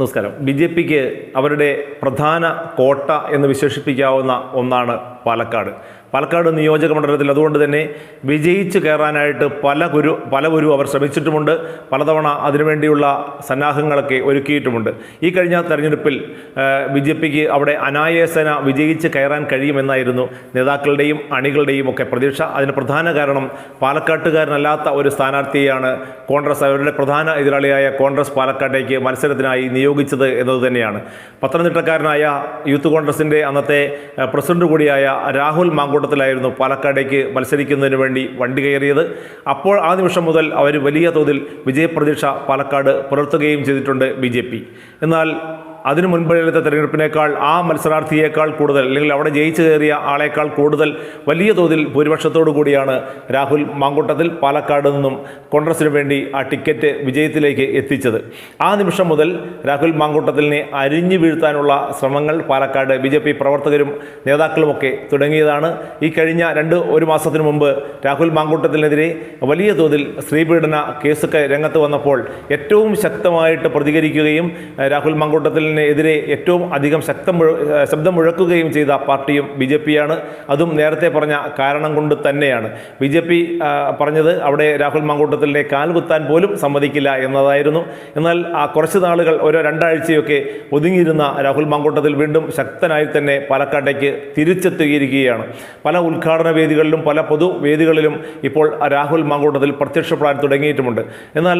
നമസ്കാരം. B J പിക്ക് അവരുടെ പ്രധാന കോട്ട എന്ന് വിശേഷിപ്പിക്കാവുന്ന ഒന്നാണ് പാലക്കാട്. പാലക്കാട് നിയോജക മണ്ഡലത്തിൽ അതുകൊണ്ട് തന്നെ വിജയിച്ച് കയറാനായിട്ട് പല ഗുരു പല ഗുരു അവർ ശ്രമിച്ചിട്ടുമുണ്ട്. പലതവണ അതിനുവേണ്ടിയുള്ള സന്നാഹങ്ങളൊക്കെ ഒരുക്കിയിട്ടുമുണ്ട്. ഈ കഴിഞ്ഞ തെരഞ്ഞെടുപ്പിൽ ബി ജെ പിക്ക് അവിടെ അനായാസന വിജയിച്ച് കയറാൻ കഴിയുമെന്നായിരുന്നു നേതാക്കളുടെയും അണികളുടെയും ഒക്കെ പ്രതീക്ഷ. അതിന് പ്രധാന കാരണം പാലക്കാട്ടുകാരനല്ലാത്ത ഒരു സ്ഥാനാർത്ഥിയാണ് കോൺഗ്രസ്. അവരുടെ പ്രധാന എതിരാളിയായ കോൺഗ്രസ് പാലക്കാട്ടേക്ക് മത്സരത്തിനായി നിയോഗിച്ചത് എന്നത് തന്നെയാണ്. പത്തനംതിട്ടക്കാരനായ യൂത്ത് കോൺഗ്രസിന്റെ അന്നത്തെ പ്രസിഡന്റ് കൂടിയായ രാഹുൽ മാങ്കൂട്ടത്തിലായിരുന്നു പാലക്കാടേക്ക് മത്സരിക്കുന്നതിന് വേണ്ടി വണ്ടി കയറിയത്. അപ്പോൾ ആ നിമിഷം മുതൽ അവർ വലിയ തോതിൽ വിജയപ്രതീക്ഷ പാലക്കാട് പുലർത്തുകയും ചെയ്തിട്ടുണ്ട് ബി എന്നാൽ അതിനു മുൻപെടുത്ത തെരഞ്ഞെടുപ്പിനേക്കാൾ ആ മത്സരാർത്ഥിയേക്കാൾ കൂടുതൽ അല്ലെങ്കിൽ അവിടെ ജയിച്ചു കയറിയ ആളേക്കാൾ കൂടുതൽ വലിയ തോതിൽ ഭൂരിപക്ഷത്തോടു കൂടിയാണ് രാഹുൽ മാങ്കൂട്ടത്തിൽ പാലക്കാട് നിന്നും കോൺഗ്രസിന് വേണ്ടി ആ ടിക്കറ്റ് വിജയത്തിലേക്ക് എത്തിച്ചത്. ആ നിമിഷം മുതൽ രാഹുൽ മാങ്കൂട്ടത്തിലിനെ അരിഞ്ഞു വീഴ്ത്താനുള്ള ശ്രമങ്ങൾ പാലക്കാട് ബി ജെ പി പ്രവർത്തകരും നേതാക്കളുമൊക്കെ തുടങ്ങിയതാണ്. ഈ കഴിഞ്ഞ രണ്ട് ഒരു മാസത്തിനു മുമ്പ് രാഹുൽ മാങ്കൂട്ടത്തിനെതിരെ വലിയ തോതിൽ സ്ത്രീപീഡന കേസൊക്കെ രംഗത്ത് വന്നപ്പോൾ ഏറ്റവും ശക്തമായിട്ട് പ്രതികരിക്കുകയും രാഹുൽ രാഹുൽ മാങ്കൂട്ടത്തിനെതിരെ ഏറ്റവും അധികം ശക്തം ശബ്ദം മുഴക്കുകയും ചെയ്ത പാർട്ടിയും ബി ജെ പിയാണ്. അതും നേരത്തെ പറഞ്ഞ കാരണം കൊണ്ട് തന്നെയാണ്. ബി ജെ പി പറഞ്ഞത് അവിടെ രാഹുൽ മാങ്കൂട്ടത്തിലിനെ കാൽകുത്താൻ പോലും സമ്മതിക്കില്ല എന്നതായിരുന്നു. എന്നാൽ ആ കുറച്ച് നാളുകൾ ഓരോ രണ്ടാഴ്ചയൊക്കെ ഒതുങ്ങിയിരുന്ന രാഹുൽ മാങ്കൂട്ടത്തിൽ വീണ്ടും ശക്തനായി തന്നെ പാലക്കാട്ടേക്ക് തിരിച്ചെത്തുകയിരിക്കുകയാണ്. പല ഉദ്ഘാടന വേദികളിലും പല പൊതുവേദികളിലും ഇപ്പോൾ രാഹുൽ മാങ്കൂട്ടത്തിൽ പ്രത്യക്ഷപ്പെടാൻ തുടങ്ങിയിട്ടുമുണ്ട്. എന്നാൽ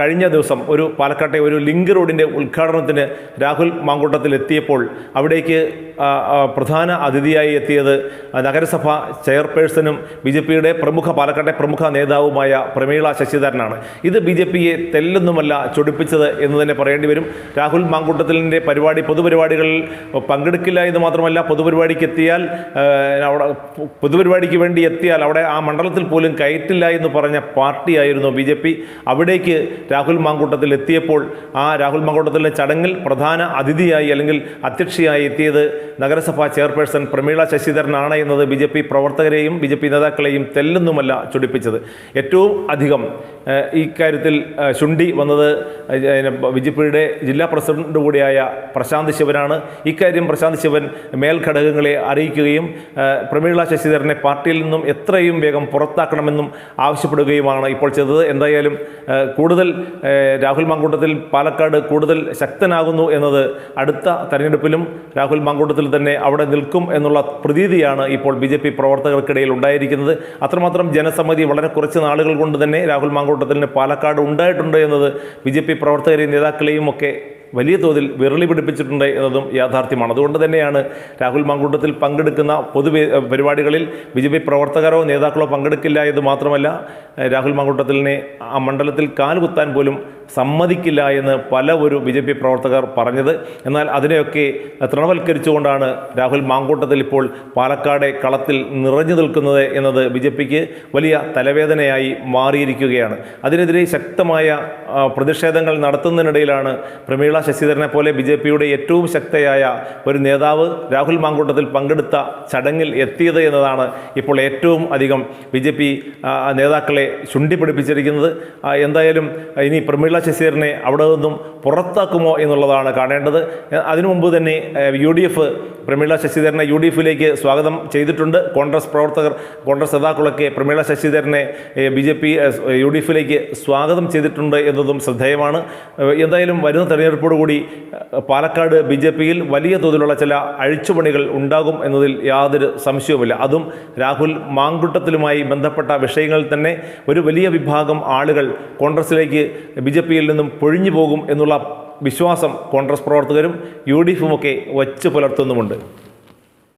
കഴിഞ്ഞ ദിവസം ഒരു പാലക്കാട്ടെ ഒരു ലിങ്ക് റോഡിന്റെ ഉദ്ഘാടനത്തിന് രാഹുൽ മാങ്കൂട്ടത്തിൽ എത്തിയപ്പോൾ അവിടേക്ക് പ്രധാന അതിഥിയായി എത്തിയത് നഗരസഭ ചെയർപേഴ്സണും ബി ജെ പിയുടെ പ്രമുഖ പാലക്കാട്ടെ പ്രമുഖ നേതാവുമായ പ്രമീള ശശിധരനാണ്. ഇത് ബി ജെ പിയെ തെല്ലൊന്നുമല്ല ചൊടിപ്പിച്ചത് എന്ന് തന്നെ പറയേണ്ടി വരും. രാഹുൽ മാങ്കൂട്ടത്തിലിന്റെ പരിപാടി പൊതുപരിപാടികളിൽ പങ്കെടുക്കില്ല എന്ന് മാത്രമല്ല പൊതുപരിപാടിക്ക് എത്തിയാൽ അവിടെ പൊതുപരിപാടിക്ക് വേണ്ടി എത്തിയാൽ അവിടെ ആ മണ്ഡലത്തിൽ പോലും കയറ്റില്ല എന്ന് പറഞ്ഞ പാർട്ടിയായിരുന്നു ബി ജെ പി അവിടേക്ക് രാഹുൽ മാങ്കൂട്ടത്തിൽ എത്തിയപ്പോൾ ആ രാഹുൽ മാങ്കൂട്ടത്തിലെ ചടങ്ങിൽ പ്രധാന അതിഥിയായി അല്ലെങ്കിൽ അധ്യക്ഷയായി എത്തിയത് നഗരസഭാ ചെയർപേഴ്സൺ പ്രമീള ശശിധരനാണ് എന്നത് ബി ജെ പി പ്രവർത്തകരെയും ബി ജെ പി നേതാക്കളെയും തെല്ലൊന്നുമല്ല ചൊടിപ്പിച്ചത്. ഏറ്റവും അധികം ഇക്കാര്യത്തിൽ ഏഹ്, വന്നത് ബി ജെ പിയുടെ ജില്ലാ പ്രസിഡന്റ് കൂടിയായ പ്രശാന്ത് ശിവനാണ്. ഇക്കാര്യം പ്രശാന്ത് ശിവൻ മേൽഘടകങ്ങളെ അറിയിക്കുകയും പ്രമീള ശശിധരനെ പാർട്ടിയിൽ നിന്നും എത്രയും വേഗം പുറത്താക്കണമെന്നും ആവശ്യപ്പെടുകയുമാണ് ഇപ്പോൾ ചെയ്തത്. എന്തായാലും കൂടുതൽ രാഹുൽ മാങ്കൂട്ടത്തിൽ പാലക്കാട് കൂടുതൽ ശക്തനാകുന്നു എന്നത് അടുത്ത തെരഞ്ഞെടുപ്പിലും രാഹുൽ മാങ്കൂട്ടത്തിൽ തന്നെ അവിടെ നിൽക്കും എന്നുള്ള പ്രതീതിയാണ് ഇപ്പോൾ ബി ജെ പി പ്രവർത്തകർക്കിടയിൽ ഉണ്ടായിരിക്കുന്നത്. അത്രമാത്രം ജനസമ്മതി വളരെ കുറച്ച് നാളുകൾ കൊണ്ട് തന്നെ രാഹുൽ മാങ്കൂട്ടത്തിന് പാലക്കാട് ഉണ്ടായിട്ടുണ്ട് എന്നത് ബി ജെ പി പ്രവർത്തകരെയും നേതാക്കളെയും ഒക്കെ വലിയ തോതിൽ വിരളി പിടിപ്പിച്ചിട്ടുണ്ട് എന്നതും യാഥാർത്ഥ്യമാണ്. അതുകൊണ്ട് തന്നെയാണ് രാഹുൽ മാങ്കൂട്ടത്തിൽ പങ്കെടുക്കുന്ന പൊതു പരിപാടികളിൽ ബി ജെ പി പ്രവർത്തകരോ നേതാക്കളോ പങ്കെടുക്കില്ല എന്ന് മാത്രമല്ല രാഹുൽ മാങ്കൂട്ടത്തിലിനെ ആ മണ്ഡലത്തിൽ കാലുകുത്താൻ പോലും സമ്മതിക്കില്ല എന്ന് പല ഒരു ബി ജെ പി പ്രവർത്തകർ പറഞ്ഞത്. എന്നാൽ അതിനെയൊക്കെ തൃണവൽക്കരിച്ചുകൊണ്ടാണ് രാഹുൽ മാങ്കൂട്ടത്തിൽ ഇപ്പോൾ പാലക്കാട് കളത്തിൽ നിറഞ്ഞു നിൽക്കുന്നത് എന്നത് ബി ജെ പിക്ക് വലിയ തലവേദനയായി മാറിയിരിക്കുകയാണ്. അതിനെതിരെ ശക്തമായ പ്രതിഷേധങ്ങൾ നടത്തുന്നതിനിടയിലാണ് പ്രമീള ശശിധരനെ പോലെ ബി ജെ പിയുടെ ഏറ്റവും ശക്തയായ ഒരു നേതാവ് രാഹുൽ മാങ്കൂട്ടത്തിൽ പങ്കെടുത്ത ചടങ്ങിൽ എത്തിയത് എന്നതാണ് ഇപ്പോൾ ഏറ്റവും അധികം ബി നേതാക്കളെ ചുണ്ടിപ്പിടിപ്പിച്ചിരിക്കുന്നത്. എന്തായാലും ഇനി പ്രമീള ശശിധരനെ അവിടെ നിന്നും പുറത്താക്കുമോ എന്നുള്ളതാണ് കാണേണ്ടത്. അതിനു മുമ്പ് തന്നെ യു ഡി എഫ് പ്രമീള ശശിധരനെ യു ഡി എഫിലേക്ക് സ്വാഗതം ചെയ്തിട്ടുണ്ട്. കോൺഗ്രസ് പ്രവർത്തകർ കോൺഗ്രസ് നേതാക്കളൊക്കെ Prameela ശശിധരനെ B J P U D എഫിലേക്ക് സ്വാഗതം ചെയ്തിട്ടുണ്ട് എന്നതും ശ്രദ്ധേയമാണ്. എന്തായാലും വരുന്ന തെരഞ്ഞെടുപ്പോടുകൂടി കൂടി പാലക്കാട് ബി ജെ പിയിൽ വലിയ തോതിലുള്ള ചില അഴിച്ചുപണികൾ ഉണ്ടാകും എന്നതിൽ യാതൊരു സംശയവുമില്ല. അതും രാഹുൽ മാങ്കുട്ടത്തിലുമായി ബന്ധപ്പെട്ട വിഷയങ്ങളിൽ തന്നെ ഒരു വലിയ വിഭാഗം ആളുകൾ കോൺഗ്രസിലേക്ക് ബി ജെ പിയിൽ നിന്നും പൊഴിഞ്ഞു പോകും എന്നുള്ള വിശ്വാസം കോൺഗ്രസ് പ്രവർത്തകരും യു ഡി എഫുമൊക്കെ വച്ച് പുലർത്തുന്നുമുണ്ട്.